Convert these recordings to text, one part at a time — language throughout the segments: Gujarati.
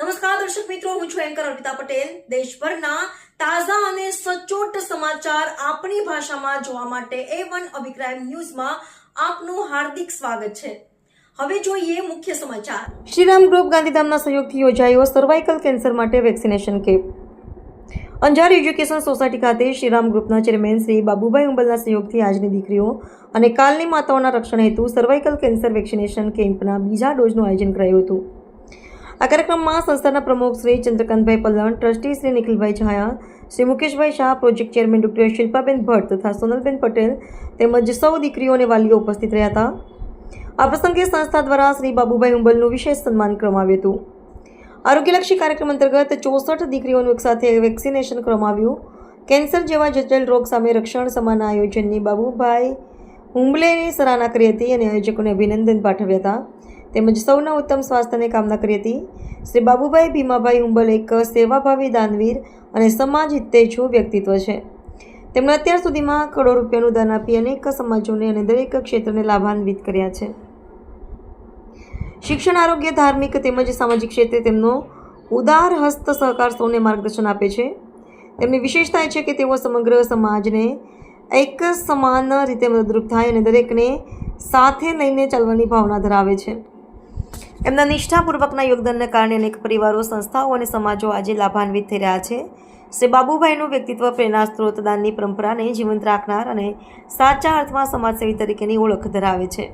નમસ્કાર, દર્શક મિત્રો, હું છું એન્કર અર્પિતા પટેલ. દેશભરના તાજા અને સચોટ સમાચાર આપણી ભાષામાં જોવા માટે એ વન અભિપ્રાય ન્યૂઝમાં આપનું હાર્દિક સ્વાગત છે. હવે જોઈએ મુખ્ય સમાચાર. શ્રીરામ ગ્રુપ ગાંધીધામના સહયોગથી યોજાયો સર્વાઇકલ કેન્સર માટે vaccination camp Anjar education society ખાતે શ્રીરામ ગ્રુપના ચેરમેન શ્રી બાબુભાઈ ઉંબલના સહયોગથી આજની દીકરીઓ અને કાલની માતાઓના રક્ષણ હેતુ સર્વાઇકલ કેન્સર વેક્સિનેશન કેમ્પના બીજા ડોઝનું આયોજન કરાયું હતું. આ કાર્યક્રમમાં સંસ્થાના પ્રમુખ Shri Chandrakantbhai Palan, trustee Shri Nikhilbhai Zaya, Shri Mukeshbhai Shah, project chairman doctor Shilpaben Bhatt તથા સોનલબેન પટેલ તેમજ સૌ દીકરીઓ અને વાલીઓ ઉપસ્થિત રહ્યા હતા. આ પ્રસંગે સંસ્થા દ્વારા શ્રી બાબુભાઈ ઉંબલનું વિશેષ સન્માન કરવામાં હતું. આરોગ્યલક્ષી કાર્યક્રમ અંતર્ગત ચોસઠ દીકરીઓનું એકસાથે વેક્સિનેશન કરવામાં આવ્યું. કેન્સર જેવા જટિલ રોગ સામે રક્ષણ સમાના આયોજનની બાબુભાઈ હુંબલેની સરાહના કરી હતી અને આયોજકોને અભિનંદન પાઠવ્યા હતા. તેમજ સૌના ઉત્તમ સ્વાસ્થ્યની કામના કરી હતી. શ્રી બાબુભાઈ ભીમાભાઈ હુંબલ એક સેવાભાવી દાનવીર અને સમાજ હિતેચ્છુ વ્યક્તિત્વ છે. તેમણે અત્યાર સુધીમાં કરોડો રૂપિયાનું દાન આપી અનેક સમાજોને અને દરેક ક્ષેત્રને લાભાન્વિત કર્યા છે. શિક્ષણ, આરોગ્ય, ધાર્મિક તેમજ સામાજિક ક્ષેત્રે તેમનો ઉદાર હસ્ત સહકાર સૌને માર્ગદર્શન આપે છે. તેમની વિશેષતા એ છે કે તેઓ સમગ્ર સમાજને એક સમાન રીતે મદદરૂપ થાય અને દરેકને સાથે લઈને ચાલવાની ભાવના ધરાવે છે. એમના નિષ્ઠાપૂર્વકના યોગદાનને કારણે અનેક પરિવારો, સંસ્થાઓ અને સમાજો આજે લાભાન્વિત થઈ રહ્યા છે. શ્રી બાબુભાઈનું વ્યક્તિત્વ પ્રેરણા સ્ત્રોત દાનની પરંપરાને જીવંત રાખનાર અને સાચા અર્થમાં સમાજસેવી તરીકેની ઓળખ ધરાવે છે.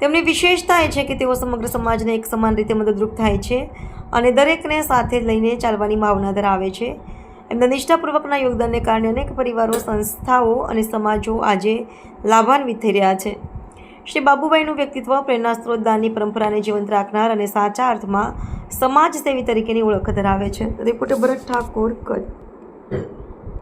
તેમની વિશેષતા એ છે કે તેઓ સમગ્ર સમાજને એક સમાન રીતે મદદરૂપ થાય છે અને દરેકને સાથે લઈને ચાલવાની ભાવના ધરાવે છે. એમના નિષ્ઠાપૂર્વકના યોગદાનને કારણે અનેક પરિવારો, સંસ્થાઓ અને સમાજો આજે લાભાન્વિત થઈ રહ્યા છે. શ્રી બાબુભાઈનું વ્યક્તિત્વ, પ્રેરણા સ્ત્રોત, દાનની પરંપરાને જીવંત રાખનાર અને સાચા અર્થમાં સમાજ સેવી તરીકેની ઓળખ ધરાવે છે. રિપોર્ટર ભરત ઠાકોર, કચ્છ.